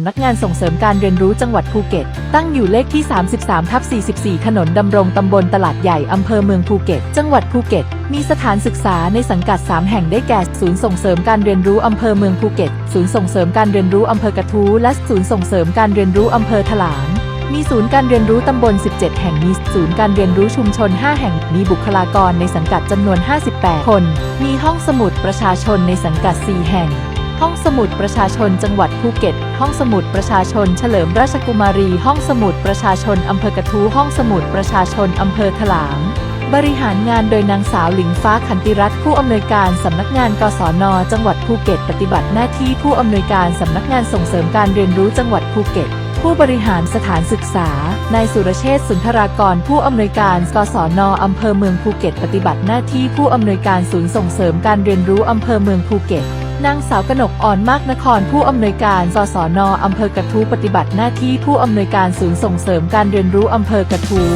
ำนักงานส่งเสริมการเรียนรู้จังหวัดภูเก็ต ตั้งอยู่เลขที่ 33ทับ44 ถนนดำรงตำบลตลาดใหญ่อำเภอเมืองภูเก็ต จังหวัดภูเก็ต มีสถานศึกษาในสังกัด 3 แห่งได้แก่ ศูนย์ส่งเสริมการเรียนรู้อำเภอเมืองภูเก็ต ศูนย์ส่งเสริมการเรียนรู้อำเภอกระทู้และศูนย์ส่งเสริมการเรียนรู้อำเภอถลางมีศูนย์การเรียนรู้ตำบล 17 แห่ง มีศูนย์การเรียนรู้ชุมชน 5 แห่ง มีบุคลากรในสังกัดจำนวน 58 คน มีห้องสมุดประชาชนในสังกัด 4 แห่ง ห้องสมุดประชาชนจังหวัดภูเก็ต ห้องสมุดประชาชน เฉลิมราชกุมารี ห้องสมุดประชาชน อำเภอกระทู้ห้องสมุดประชาชน อำเภอถลาง บริหารงานโดยนางสาวหลิงฟ้าขันติรัตน์ผู้อำนวยการสำนักงานกศน จังหวัดภูเก็ต ปฏิบัติหน้าที่ผู้อำนวยการสำนักงานส่งเสริมการเรียนรู้จังหวัดภูเก็ตผู้บริหารสถานศึกษา นายสุรเชษสุนทรากร ผู้อำนวยการกศนอำเภอเมืองภูเก็ต ปฏิบัติหน้าที่ผู้อำนวยการศูนย์ส่งเสริมการเรียนรู้อำเภอเมืองภูเก็ต นางสาวกนกอ่อนมากนครผู้อำนวยการสสนอำเภอกระทู้ปฏิบัติหน้าที่ผู้อำนวยการศูนย์ส่งเสริมการเรียนรู้อำเภอกระทู้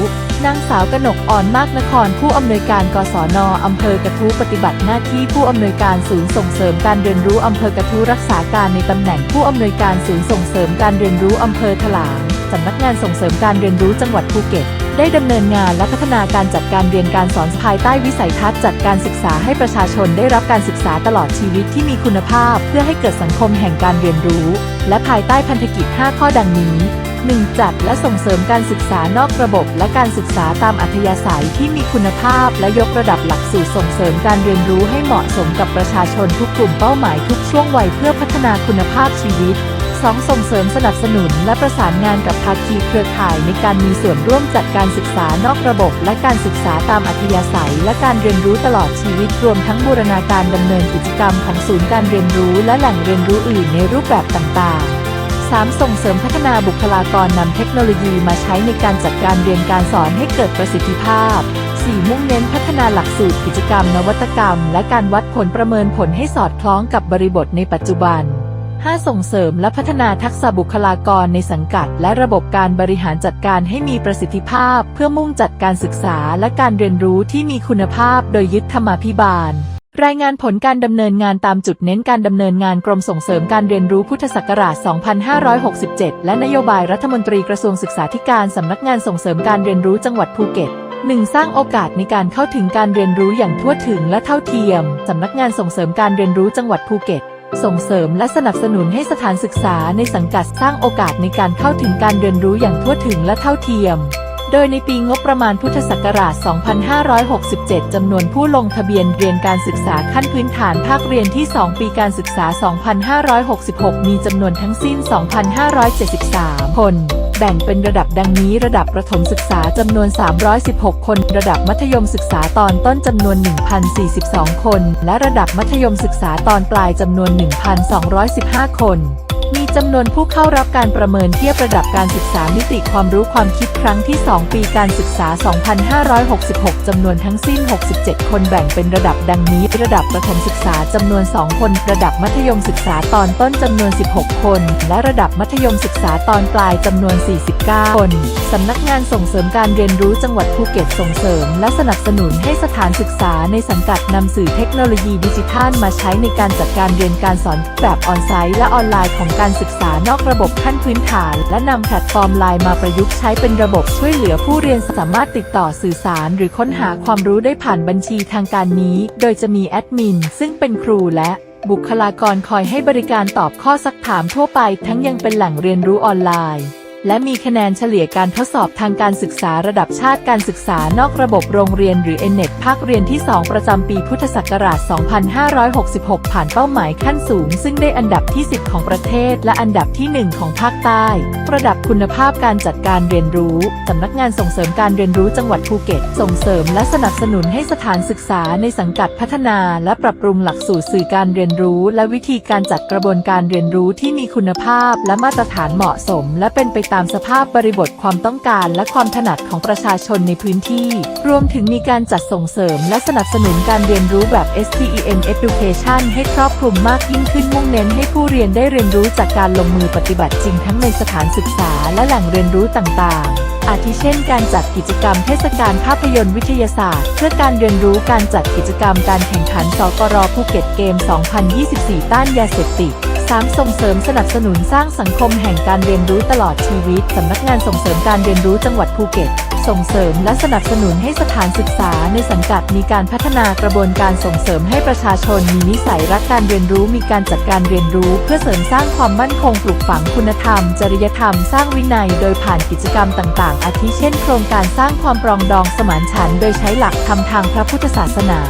นางสาวกนกอ่อนมากนคร ผู้อำนวยการกศนอำเภอกระทู้ปฏิบัติหน้าที่ผู้อำนวยการศูนย์ส่งเสริมการเรียนรู้อำเภอกระทู้รักษาการในตำแหน่งผู้อำนวยการศูนย์ส่งเสริมการเรียนรู้อำเภอถลางสำนักงานส่งเสริมการเรียนรู้จังหวัดภูเก็ต ได้ดำเนินงานและพัฒนาการจัดการเรียนการสอนภายใต้วิสัยทัศน์จัดการศึกษาให้ประชาชนได้รับการศึกษาตลอดชีวิตที่มีคุณภาพ เพื่อให้เกิดสังคมแห่งการเรียนรู้ และภายใต้พันธกิจ 5 ข้อดังนี้ 1. จัดและส่งเสริมการศึกษานอกระบบและการศึกษาตามอัธยาศัยที่มีคุณภาพ และยกระดับหลักสูตรส่งเสริมการเรียนรู้ให้เหมาะสมกับประชาชนทุกกลุ่มเป้าหมายทุกช่วงวัยเพื่อพัฒนาคุณภาพชีวิต 2. ส่งเสริมสนับสนุน และประสานงานกับภาคีเครือข่ายในการมีส่วนร่วมจัดการศึกษานอกระบบ และการศึกษาตามอัธยาศัย และการเรียนรู้ตลอดชีวิตรวมทั้งบูรณาการดำเนินกิจกรรมของศูนย์การเรียนรู้และแหล่งเรียนรู้อื่นในรูปแบบต่างๆ 3. ส่งเสริมพัฒนาบุคลากรนำเทคโนโลยีมาใช้ในการจัดการเรียนการสอนให้เกิดประสิทธิภาพ 4. มุ่งเน้นพัฒนาหลักสูตรกิจกรรมนวัตกรรม และการวัดผลประเมินผลให้สอดคล้องกับบริบทในปัจจุบัน 5. ส่งเสริมและพัฒนาทักษะบุคลากรในสังกัด และระบบการบริหารจัดการให้มีประสิทธิภาพ เพื่อมุ่งจัดการศึกษาและการเรียนรู้ที่มีคุณภาพโดยยึดธรรมาภิบาล รายงานผลการดำเนินงานตามจุดเน้นการดำเนินงานกรมส่งเสริมการเรียนรู้พุทธศักราช 2567 และนโยบายรัฐมนตรีกระทรวงศึกษาธิการสำนักงานส่งเสริมการเรียนรู้จังหวัดภูเก็ต 1. สร้างโอกาสในการเข้าถึงการเรียนรู้อย่างทั่วถึงและเท่าเทียม สำนักงานส่งเสริมการเรียนรู้จังหวัดภูเก็ต ส่งเสริมและสนับสนุนให้สถานศึกษาในสังกัดสร้างโอกาสในการเข้าถึงการเรียนรู้อย่างทั่วถึงและเท่าเทียม โดยในปีงบประมาณพุทธศักราช 2567 จำนวนผู้ลงทะเบียนเรียนการศึกษาขั้นพื้นฐานภาคเรียนที่ 2 ปีการศึกษา 2566 มีจำนวนทั้งสิ้น 2,573 คน แบ่งเป็นระดับดังนี้ระดับประถมศึกษาจำนวน 316 คน ระดับมัธยมศึกษาตอนต้นจำนวน 1,042 คน และระดับมัธยมศึกษาตอนปลายจำนวน 1,215 คน จำนวนผู้เข้ารับการประเมินเทียบระดับการศึกษามิติความรู้ความคิดครั้งที่ 2 ปีการศึกษา 2566 จำนวนทั้งสิ้น 67 คนแบ่งเป็นระดับดังนี้ ระดับประถมศึกษาจำนวน 2 คน ระดับมัธยมศึกษาตอนต้นจำนวน 16 คน และระดับมัธยมศึกษาตอนปลายจำนวน 49 คนสำนักงานส่งเสริมการเรียนรู้จังหวัดภูเก็ตส่งเสริม และสนับสนุนให้สถานศึกษาในสังกัดนำสื่อเทคโนโลยีดิจิทัลมาใช้ในการจัดการเรียนการสอนแบบออนไซต์และออนไลน์ของการศึกษานอกระบบขั้นพื้นฐาน และนำแพลตฟอร์มไลน์มาประยุกต์ใช้เป็นระบบช่วยเหลือผู้เรียนสามารถติดต่อสื่อสาร หรือค้นหาความรู้ได้ผ่านบัญชีทางการนี้ โดยจะมีแอดมินซึ่งเป็นครูและบุคลากรคอยให้บริการตอบข้อซักถามทั่วไป ทั้งยังเป็นแหล่งเรียนรู้ออนไลน์ และมีคะแนนเฉลี่ยการทดสอบทางการศึกษาระดับชาติการศึกษานอกระบบโรงเรียนหรือ n อ e t ภาคเรียนที่ 2 ประจำปีพุทธศักราช 2566 ผ่านเป้าหมายขั้นสูง ซึ่งได้อันดับที่ 10 ของประเทศ และอันดับที่ 1 ของภาคใต้ ระดับคุณภาพการจัดการเรียนรู้สำนักงานส่งเสริมการเรียนรู้จังหวัดภูเก็ต ส่งเสริมและสนับสนุนให้สถานศึกษาในสังกัดพัฒนา และปรับปรุงหลักสูตรสื่อการเรียนรู้ และวิธีการจัดกระบวนการเรียนรู้ที่มีคุณภาพ และมาตรฐานเหมาะสม และเป็นไปตามสภาพบริบทความต้องการและความถนัดของประชาชนในพื้นที่ รวมถึงมีการจัดส่งเสริมและสนับสนุนการเรียนรู้แบบ STEM Education ให้ครอบคลุมมากยิ่งขึ้นมุ่งเน้นให้ผู้เรียนได้เรียนรู้จากการลงมือปฏิบัติจริงทั้งในสถานศึกษาและแหล่งเรียนรู้ต่างๆอาทิเช่นการจัดกิจกรรมเทศกาลภาพยนตร์วิทยาศาสตร์ เพื่อการเรียนรู้การจัดกิจกรรมการแข่งขันสกรภูเก็ตเกม 2024 ต้านยาเสพติด 3. ส่งเสริมสนับสนุนสร้างสังคมแห่งการเรียนรู้ตลอดชีวิต สำนักงานส่งเสริมการเรียนรู้จังหวัดภูเก็ต ส่งเสริมและสนับสนุนให้สถานศึกษาในสังกัดมีการพัฒนากระบวนการส่งเสริมให้ประชาชนมีนิสัยรักการเรียนรู้มีการจัดการเรียนรู้ เพื่อเสริมสร้างความมั่นคงปลูกฝังคุณธรรม จริยธรรม สร้างวินัย โดยผ่านกิจกรรมต่าง ๆ อาทิเช่น โครงการสร้างความปรองดองสมานฉันท์โดยใช้หลักธรรมทางพระพุทธศาสนา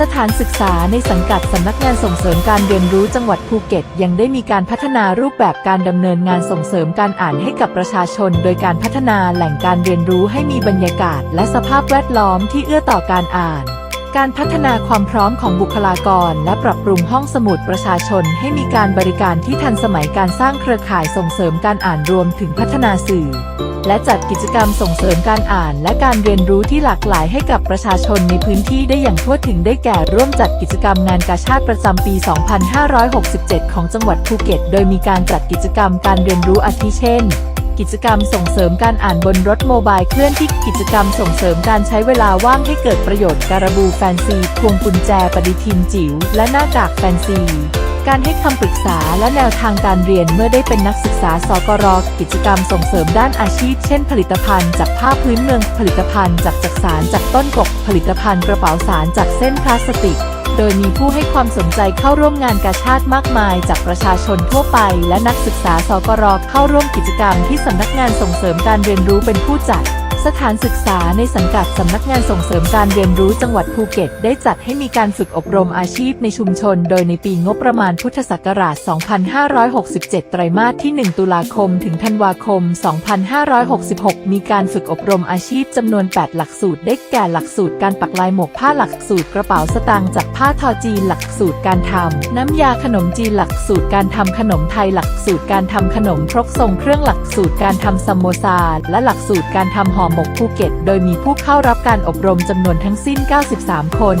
สถานศึกษาในสังกัดสำนักงานส่งเสริมการเรียนรู้จังหวัดภูเก็ต ยังได้มีการพัฒนารูปแบบการดำเนินงานส่งเสริมการอ่านให้กับประชาชน โดยการพัฒนาแหล่งการเรียนรู้ให้มีบรรยากาศ และสภาพแวดล้อมที่เอื้อต่อการอ่าน การพัฒนาความพร้อมของบุคลากร และปรับปรุงห้องสมุดประชาชน ให้มีการบริการที่ทันสมัยการสร้างเครือข่ายส่งเสริมการอ่านรวมถึงพัฒนาสื่อ และจัดกิจกรรมส่งเสริมการอ่านและการเรียนรู้ที่หลากหลายให้กับประชาชนในพื้นที่ได้อย่างทั่วถึงได้แก่ร่วมจัดกิจกรรมงานกาชาติประจำปี 2567 ของจังหวัดภูเก็ต โดยมีการจัดกิจกรรมการเรียนรู้อาทิเช่น กิจกรรมส่งเสริมการอ่านบนรถโมบายเคลื่อนที่กิจกรรมส่งเสริมการใช้เวลาว่างให้เกิดประโยชน์การบูแฟนซีพวงกุญแจปฏิทินจิ๋วและหน้ากากแฟนซี การให้คำปรึกษาและแนวทางการเรียนเมื่อได้เป็นนักศึกษาสกรกิจกรรมส่งเสริมด้านอาชีพ เช่น ผลิตภัณฑ์จากผ้าพื้นเมือง ผลิตภัณฑ์จากจักสารจากต้นกกผลิตภัณฑ์กระเป๋าสารจากเส้นพลาสติก โดยมีผู้ให้ความสนใจเข้าร่วมงานกาชาติมากมาย จากประชาชนทั่วไป และนักศึกษาสกรเข้าร่วมกิจกรรมที่สำนักงานส่งเสริมการเรียนรู้เป็นผู้จัด สถานศึกษาในสังกัดสำนักงานส่งเสริมการเรียนรู้จังหวัดภูเก็ต ได้จัดให้มีการฝึกอบรมอาชีพในชุมชน โดยในปีงบประมาณพุทธศักราช 2567 ไตรมาสที่ 1 ตุลาคม ถึงธันวาคม 2566 มีการฝึกอบรมอาชีพจำนวน 8 หลักสูตร ได้แก่หลักสูตรการปักลายหมวกผ้าหลักสูตรกระเป๋าสตางค์จากผ้าทอจีนหลักสูตรการทำน้ำยาขนมจีนหลักสูตรการทำขนมไทยหลักสูตรการทำขนมครกทรงเครื่องหลักสูตรการทำซัมโมซาและหลักสูตรการทำห่อหมกภูเก็ต โดยมีผู้เข้ารับการอบรมจำนวนทั้งสิ้น 93 คน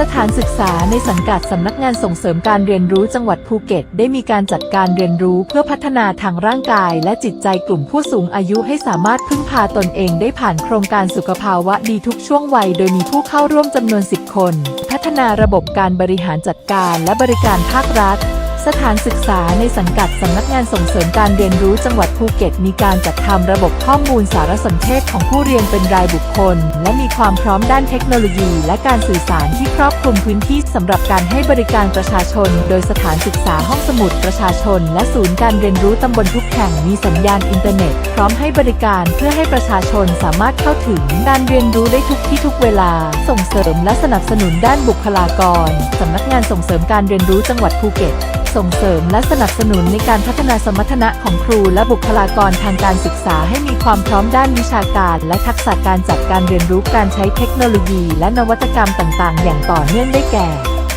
สถานศึกษาในสังกัดสำนักงานส่งเสริมการเรียนรู้จังหวัดภูเก็ต ได้มีการจัดการเรียนรู้เพื่อพัฒนาทางร่างกาย และจิตใจกลุ่มผู้สูงอายุให้สามารถพึ่งพาตนเองได้ผ่านโครงการสุขภาวะดีทุกช่วงวัย โดยมีผู้เข้าร่วมจำนวน 10 คน พัฒนาระบบการบริหารจัดการและบริการภาครัฐ สถานศึกษาในสังกัดสำนักงานส่งเสริมการเรียนรู้จังหวัดภูเก็ต มีการจัดทำระบบข้อมูลสารสนเทศของผู้เรียนเป็นรายบุคคล และมีความพร้อมด้านเทคโนโลยี และการสื่อสารที่ครอบคลุมพื้นที่สำหรับการให้บริการประชาชน โดยสถานศึกษาห้องสมุดประชาชน และศูนย์การเรียนรู้ตำบลทุกแห่งมีสัญญาณอินเทอร์เน็ต พร้อมให้บริการเพื่อให้ประชาชนสามารถเข้าถึงการเรียนรู้ได้ทุกที่ทุกเวลา ส่งเสริมและสนับสนุนด้านบุคลากรสำนักงานส่งเสริมการเรียนรู้จังหวัดภูเก็ตส่งเสริมและสนับสนุนในการพัฒนาสมรรถนะของครูและบุคลากรทางการศึกษาให้มีความพร้อมด้านวิชาการ และทักษะการจัดการเรียนรู้การใช้เทคโนโลยี และนวัตกรรมต่างๆ อย่างต่อเนื่องได้แก่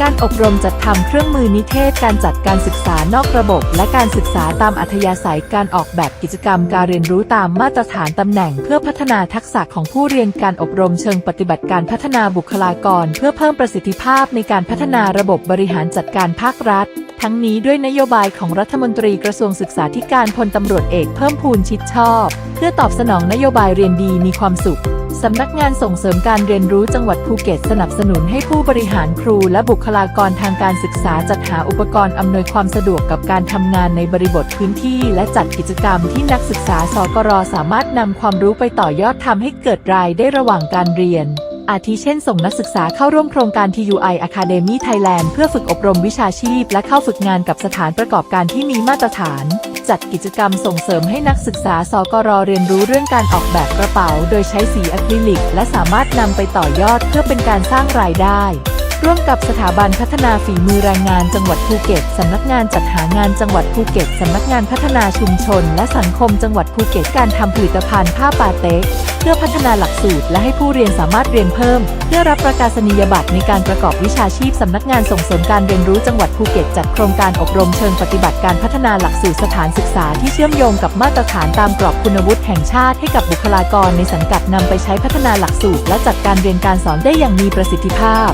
การอบรมจัดทำเครื่องมือนิเทศ การจัดการศึกษานอกระบบ และการศึกษาตามอัธยาศัยการออกแบบกิจกรรมการเรียนรู้ตามมาตรฐานตำแหน่ง เพื่อพัฒนาทักษะของผู้เรียนการอบรมเชิงปฏิบัติการพัฒนาบุคลากร เพื่อเพิ่มประสิทธิภาพในการพัฒนาระบบบริหารจัดการภาครัฐ ทั้งนี้ด้วยนโยบายของรัฐมนตรีกระทรวงศึกษาธิการพลตำรวจเอกเพิ่มพูนชิดชอบ เพื่อตอบสนองนโยบายเรียนดีมีความสุขสำนักงานส่งเสริมการเรียนรู้จังหวัดภูเก็ตสนับสนุนให้ผู้บริหารครูและบุคลากรทางการศึกษาจัดหาอุปกรณ์อำนวยความสะดวกกับการทำงานในบริบทพื้นที่และจัดกิจกรรมที่นักศึกษาสกรสามารถนำความรู้ไปต่อยอดทำให้เกิดรายได้ระหว่างการเรียน อาทิเช่นส่งนักศึกษาเข้าร่วมโครงการ TUI Academy Thailand เพื่อฝึกอบรมวิชาชีพ และเข้าฝึกงานกับสถานประกอบการที่มีมาตรฐาน จัดกิจกรรมส่งเสริมให้นักศึกษาสกรเรียนรู้เรื่องการออกแบบกระเป๋า โดยใช้สีอะคริลิก และสามารถนำไปต่อยอดเพื่อเป็นการสร้างรายได้ ร่วมกับสถาบันพัฒนาฝีมือแรงงานจังหวัดภูเก็ต สำนักงานจัดหางานจังหวัดภูเก็ต สำนักงานพัฒนาชุมชน และสังคมจังหวัดภูเก็ต การทำผลิตภัณฑ์ผ้าปาเต๊กเพื่อพัฒนาหลักสูตร และให้ผู้เรียนสามารถเรียนเพิ่ม เพื่อรับประกาศนียบัตรในการประกอบวิชาชีพ สำนักงานส่งเสริมการเรียนรู้จังหวัดภูเก็ตจัดโครงการอบรมเชิงปฏิบัติการพัฒนาหลักสูตรสถานศึกษาที่เชื่อมโยงกับมาตรฐานตามกรอบคุณวุฒิแห่งชาติให้กับบุคลากรในสังกัดนำไปใช้พัฒนาหลักสูตร และจัดการเรียนการสอนได้อย่างมีประสิทธิภาพ